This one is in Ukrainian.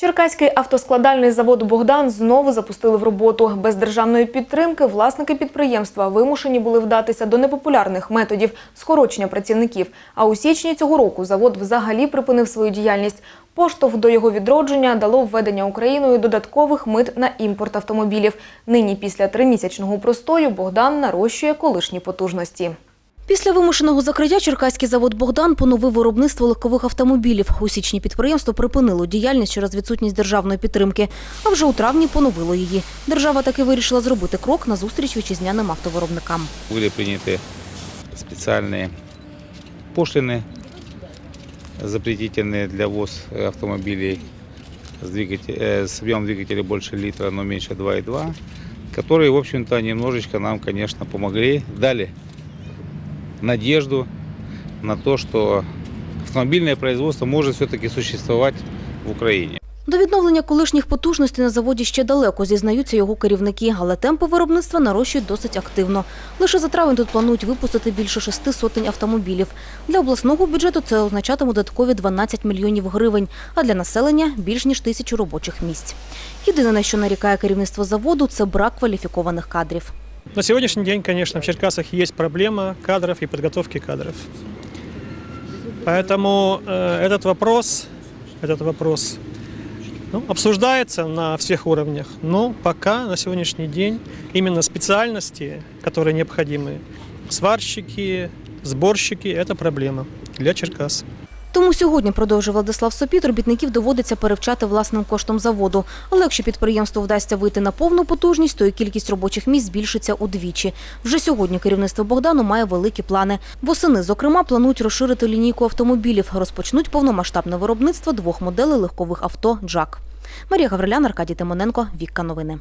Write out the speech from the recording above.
Черкаський автоскладальний завод Богдан знову запустили в роботу. Без державної підтримки власники підприємства вимушені були вдатися до непопулярних методів скорочення працівників. А у січні цього року завод взагалі припинив свою діяльність. Поштовх до його відродження дало введення Україною додаткових мит на імпорт автомобілів. Нині, після тримісячного простою, Богдан нарощує колишні потужності. Після вимушеного закриття Черкаський завод Богдан поновив виробництво легкових автомобілів. У січні підприємство припинило діяльність через відсутність державної підтримки, а вже у травні поновило її. Держава таки вирішила зробити крок на зустріч вітчизняним автовиробникам. Были приняты специальные пошлины запретительные для ввоз автомобилей с, двигатель- э, с объемом двигателя больше литра, но меньше 2,2, которые, в общем-то, немножечко нам, конечно, помогли, дали надежду на то, что автомобильное производство может все-таки существовать в Украине. До відновлення колишніх потужностей на заводі ще далеко, зізнаються його керівники, але темпи виробництва нарощують досить активно. Лише за травень тут планують випустити більше шести сотень автомобілів. Для обласного бюджету це означатиме додаткові 12 мільйонів гривень, а для населення – більш ніж тисячу робочих місць. Єдине, на що нарікає керівництво заводу – це брак кваліфікованих кадрів. На сегодняшний день, конечно, в Черкасах есть проблема кадров и подготовки кадров. Поэтому э, этот вопрос, этот вопрос ну, обсуждается на всех уровнях, но пока на сегодняшний день именно специальности, которые необходимы, сварщики, сборщики, это проблема для Черкас. Тому сьогодні, продовжує Владислав Сопіт, робітників доводиться перевчати власним коштом заводу. Але якщо підприємству вдасться вийти на повну потужність, то і кількість робочих місць збільшиться удвічі. Вже сьогодні керівництво Богдану має великі плани. Восени, зокрема, планують розширити лінійку автомобілів. Розпочнуть повномасштабне виробництво двох моделей легкових авто «Джак». Марія Гаврилян, Аркадій Тимоненко, Вікка Новини.